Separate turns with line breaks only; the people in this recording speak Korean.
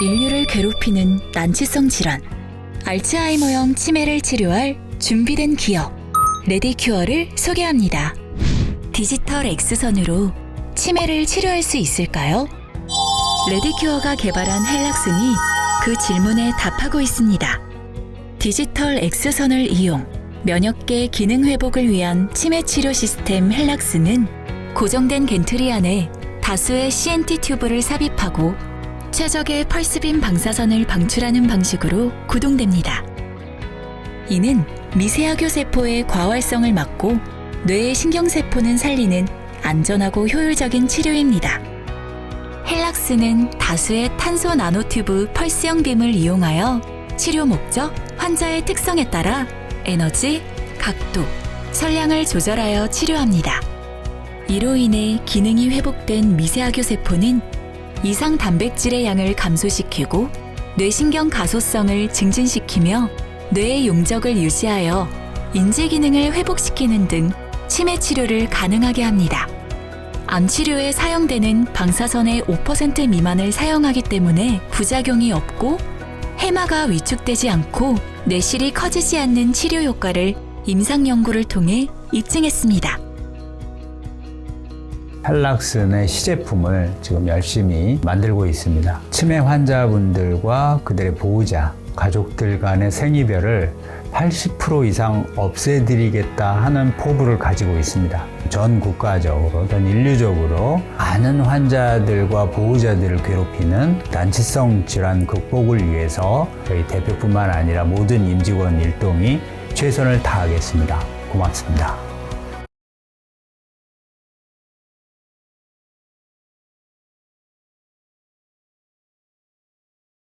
인류를 괴롭히는 난치성 질환, 알츠하이머형 치매를 치료할 준비된 기업, 레디큐어를 소개합니다. 디지털 X선으로 치매를 치료할 수 있을까요? 레디큐어가 개발한 헬락슨이 그 질문에 답하고 있습니다. 디지털 X선을 이용 면역계 기능 회복을 위한 치매 치료 시스템 헬락스는 고정된 겐트리 안에 다수의 CNT 튜브를 삽입하고 최적의 펄스빔 방사선을 방출하는 방식으로 구동됩니다. 이는 미세하교 세포의 과활성을 막고 뇌의 신경세포는 살리는 안전하고 효율적인 치료입니다. 헬락스는 다수의 탄소 나노튜브 펄스형 빔을 이용하여 치료 목적, 환자의 특성에 따라 에너지, 각도, 설량을 조절하여 치료합니다. 이로 인해 기능이 회복된 미세하교 세포는 이상 단백질의 양을 감소시키고 뇌신경 가소성을 증진시키며 뇌의 용적을 유지하여 인지 기능을 회복시키는 등 치매 치료를 가능하게 합니다. 암 치료에 사용되는 방사선의 5% 미만을 사용하기 때문에 부작용이 없고 해마가 위축되지 않고 뇌실이 커지지 않는 치료 효과를 임상 연구를 통해 입증했습니다.
헬락슨의 시제품을 지금 열심히 만들고 있습니다. 치매 환자분들과 그들의 보호자, 가족들 간의 생이별을 80% 이상 없애드리겠다 하는 포부를 가지고 있습니다. 전 국가적으로, 전 인류적으로 많은 환자들과 보호자들을 괴롭히는 난치성 질환 극복을 위해서 저희 대표뿐만 아니라 모든 임직원 일동이 최선을 다하겠습니다. 고맙습니다.